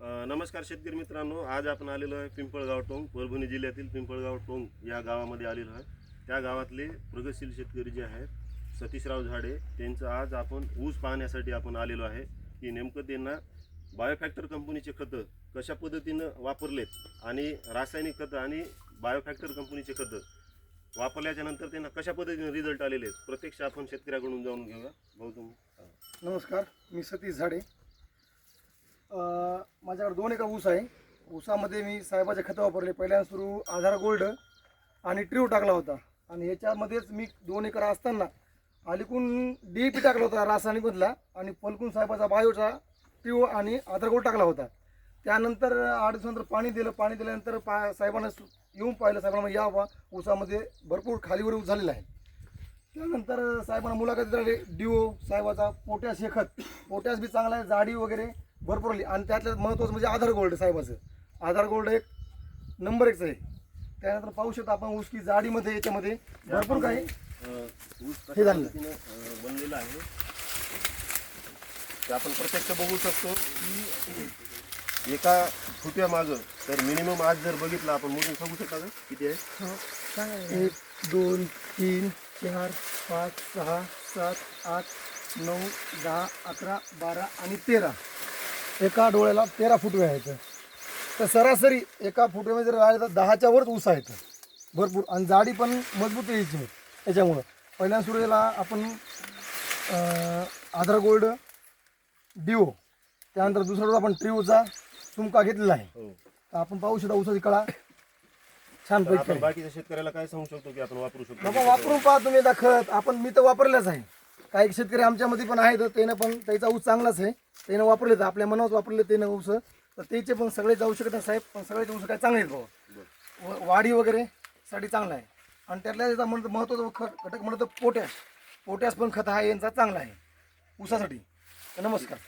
नमस्कार शेतकरी मित्रांनो. आज आपण आलेलो आहे पिंपळगाव टोंग परभणी जिल्ह्यातील पिंपळगाव टोंग या गावामध्ये आलेलो आहे. त्या गावातले प्रगतशील शेतकरी जे आहेत सतीशराव झाडे त्यांचं आज आपण ऊस पाहण्यासाठी आपण आलेलो आहे की नेमकं त्यांना बायोफॅक्टर कंपनीचे खतं कशा पद्धतीनं वापरलेत आणि रासायनिक खतं आणि बायोफॅक्टर कंपनीचे खतं वापरल्याच्या नंतर त्यांना कशा पद्धतीने रिझल्ट आलेले आहेत प्रत्यक्ष आपण शेतकऱ्याकडून जाऊन घेऊया. भाऊ तुम्ही नमस्कार मी सतीश झाडे. माझ्याकडे दोन एकर ऊस आहे. ऊसामध्ये मी साहेबाचे खतं वापरले. पहिल्यांदा सुरू आधार गोल्ड आणि ट्रीव टाकला होता. आणि याच्यामध्येच मी दोन एकर असताना अलीकून डी पी टाकला होता रासायनिकमधला आणि पलकून साहेबाचा बायोचा ट्रीव आणि आधार गोल्ड टाकला होता. त्यानंतर आठ दिवसानंतर पाणी दिलं. पाणी दिल्यानंतर पा साहेबांना येऊन पाहिलं. साहेबांना या बा ऊसामध्ये भरपूर खालीवर ऊस झालेला आहे. त्यानंतर साहेबांना मुलाखत दिली. डिओ साहेबाचा पोटॅश हे खत. पोटॅश बी चांगला आहे. जाडी वगैरे भरपूर आली. आणि त्यातलं महत्त्वाचं म्हणजे आधार गोल्ड साहेबाचं. आधार गोल्ड एक नंबर एकच आहे. त्यानंतर पाहू शकतो आपण ऊस की जाडीमध्ये याच्यामध्ये भरपूर काही हे झालं. बनलेलं आहे. ते आपण प्रत्यक्ष बघू शकतो की एका फुट्या मागं तर मिनिमम आज जर बघितलं आपण मोजून सांगू शकता का? किती आहे? एक दोन तीन चार पाच सहा सात आठ नऊ दहा अकरा बारा आणि तेरा. एका डोळ्याला तेरा फुटवे आहेत. तर सरासरी एका फुटव्यामध्ये जर राहिले तर दहाच्या वरच ऊस आहेत. भरपूर. आणि जाडी पण मजबूत यायची याच्यामुळं. पहिल्यांदा सुरुवातीला आपण आधार गोल्ड डिओ त्यानंतर दुसरा डोस आपण ट्रिओचा चुमका घेतलेला आहे. हो. तर आपण पाहू शकता ऊसाची कळा. छान पैकी. बाकीच्या शेतकऱ्याला काय सांगू शकतो की आपण वापरू शकतो? बाबा वापरून पहा तुम्ही खत. आपण मी तर वापरलेच आहे. काही शेतकरी आमच्यामध्ये पण आहेत त्यानं पण त्याचा ऊस चांगलाच आहे. त्यानं वापरले तर आपल्या मनावर वापरले त्यानं ऊस. तर त्याचे पण सगळे जाऊ शकत नाही साहेब पण सगळ्याचे ऊस काय चांगले आहेत बाबा व- वाढी वगैरे साठी चांगला आहे. आणि त्यातल्या त्याचा म्हणतो महत्त्वाचं खत घटक म्हणतो पोटॅश. पोटॅश पण खत हा यांचा चांगला आहे. ऊसासाठी. नमस्कार.